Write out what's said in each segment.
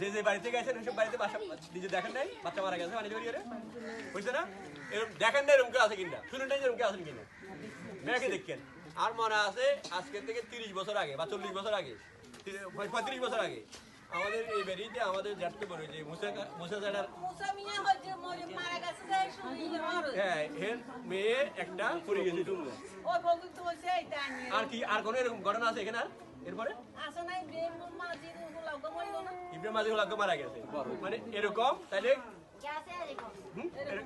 যে যে বাড়িতে গেছেন ওইসব বাড়িতে বাসা নিজে দেখেন নাই? বাচ্চা মারা গেছে মানে জড়িয়ে বুঝছে না? এরকম দেখেন না এরকম কেউ আছে কিনা? শুনেন নাই এরকম কেউ আছেন কিনা? মেয়েকে দেখেন। আর মনে আছে আজকের থেকে তিরিশ বছর আগে বা চল্লিশ বছর আগে পঁয়ত্রিশ বছর আগে আমাদের এই বাড়িতে আমাদের যাতে বলে যে মুসা মুসা জানার হ্যাঁ এর মেয়ে একটা পড়ে গেছে। ওই বগি তো হচ্ছে এইটা নিয়ে আর কি আর কোনো এরকম ঘটনা আছে এখানে আর? এরপরে? আসে ব্রেন মাঝি লাগবে মারা গেছে। মানে এরকম তাহলে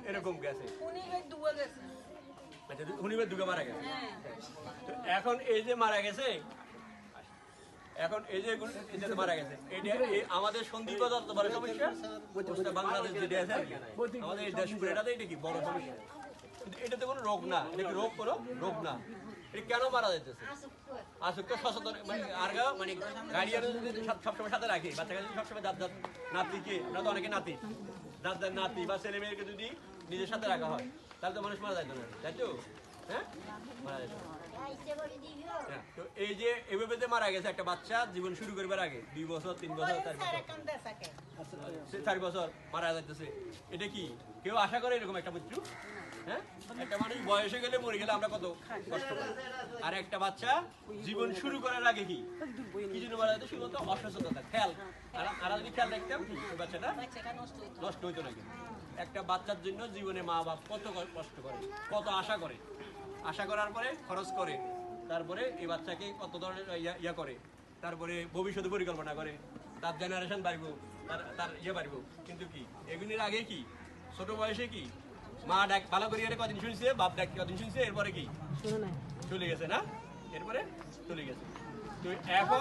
এরকম। গেছে উনি ওই দুয়ে গেছে। আচ্ছা হুনিবের দুগে মারা গেছে। হ্যাঁ। তো এখন এই যে মারা গেছে এখন এই যে গুলো- এই যে মারা গেছে এটা আমাদের সন্ধি বাজার তো বড় সমস্যা। বাংলাদেশ যেটা আছে আমাদের এই দেশ এটাতে এটা কি বড় সমস্যা? এটাতে কোনো রোগ না এটা কি রোগ কোনো? রোগ না। কেন মারা যাইতেছে? আসক্ত। সচেতন মানে আর মানে গাড়িয়ান যদি সবসময় সাথে রাখে বাচ্চা কাছে সবসময় দাঁত দাঁত নাতিকে আমরা তো অনেকে নাতি দাঁত দাঁত নাতি বা ছেলে মেয়েকে যদি নিজের সাথে রাখা হয় তাহলে তো মানুষ মারা যাইতো না তাই তো? হ্যাঁ? মারা না। হ্যাঁ, তো এই যে এভাবে মারা গেছে একটা বাচ্চা জীবন শুরু করবার আগে দুই বছর তিন বছর চার বছর মারা যাইতেছে। এটা কি? কেউ আশা করে এরকম একটা মৃত্যু হ্যাঁ? একটা মানুষ বয়সে গেলে মরে গেলে আমরা কত কষ্ট পাই। আর একটা বাচ্চা জীবন শুরু করার আগে কি? জন্য মারা শুধুমাত্র খেয়াল। আর আর যদি খেয়াল বাচ্চাটা নষ্ট হইতো একটা বাচ্চার জন্য জীবনে মা বাপ কত কষ্ট করে, কত আশা করে। আশা করার পরে খরচ করে। তারপরে এই বাচ্চাকে কত ধরনের ইয়া করে? তারপরে ভবিষ্যৎ পরিকল্পনা করে। তার জেনারেশন বাড়বো তার তার ইয়ে বাড়ব। কিন্তু কি? এগুলির আগে কি? ছোট বয়সে কি? মা ডাক ভালো করিয়ারে কদিন শুনছে বাপ ডাক কদিন শুনছে এরপরে কি? চলে গেছে না? এরপরে চলে গেছে। তো এখন